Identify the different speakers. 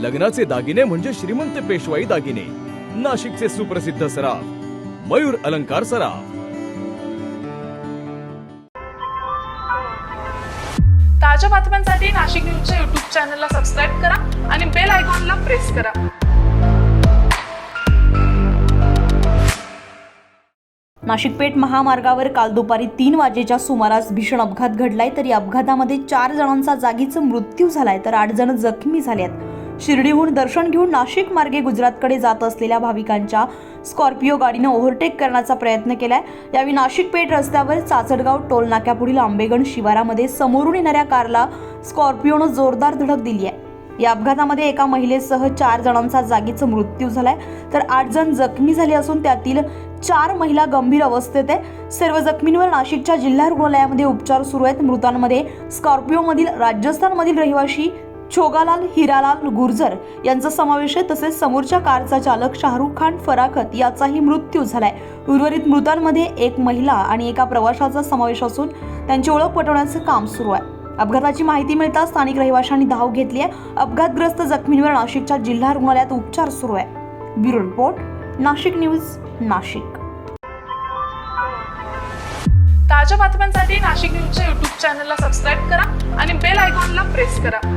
Speaker 1: लग्नाचे दागिने म्हणजे श्रीमंत पेशवाई दागिने. नाशिकचे सुप्रसिद्ध सराफ मयूर अलंकार सराफ.
Speaker 2: ताज्या बातम्यांसाठी नाशिक न्यूजच्या युट्यूब चॅनलला सबस्क्राईब करा आणि बेल आयकॉनला प्रेस करा.
Speaker 3: नाशिक पेठ महामार्गावर काल दुपारी तीन वाजेच्या सुमारास भीषण अपघात घडलाय तर या अपघातामध्ये चार जणांचा जागीच मृत्यू झालाय तर आठ जण जखमी झाले आहेत शिर्डीहून दर्शन घेऊन नाशिक मार्गे गुजरातकडे जात असलेल्या भाविकांच्या स्कॉर्पिओ गाडीनं ओव्हरटेक करण्याचा प्रयत्न केलाय. यावेळी नाशिक पेठ रस्त्यावर चाचडगाव टोल नाक्यापुढील आंबेगण शिवारामध्ये समोरून येणाऱ्या कारला स्कॉर्पिओनं जोरदार धडक दिली आहे. या अपघातामध्ये एका महिलेसह चार जणांचा जागीच मृत्यू झालाय. तर आठ जण जखमी झाले असून त्यातील चार महिला गंभीर अवस्थेत आहे सर्व जखमींवर नाशिकच्या जिल्हा रुग्णालयामध्ये उपचार सुरू आहेत. मृतांमध्ये स्कॉर्पिओमधील राजस्थानमधील रहिवाशी छोगालाल हिरालाल गुर्जर यांचा समावेश आहे. तसेच समोरच्या कारचा चालक शाहरुख खान फराखत याचाही मृत्यू झालाय. उर्वरित मृतांमध्ये एक महिला आणि एका प्रवाशाचा समावेश असून त्यांची ओळख पटवण्याचं काम सुरू आहे. अपघाताची माहिती मिळताच स्थानिक रहिवाशांनी धाव घेतली आहे. अपघातग्रस्त जखमींवर नाशिकच्या जिल्हा रुग्णालयात उपचार सुरू आहे. Bureau report Nashik news Nashik.
Speaker 2: ताज्या बातम्यांसाठी नाशिक न्यूजच्या युट्यूब चॅनलला सबस्क्राईब करा आणि बेल आयकॉनला प्रेस करा.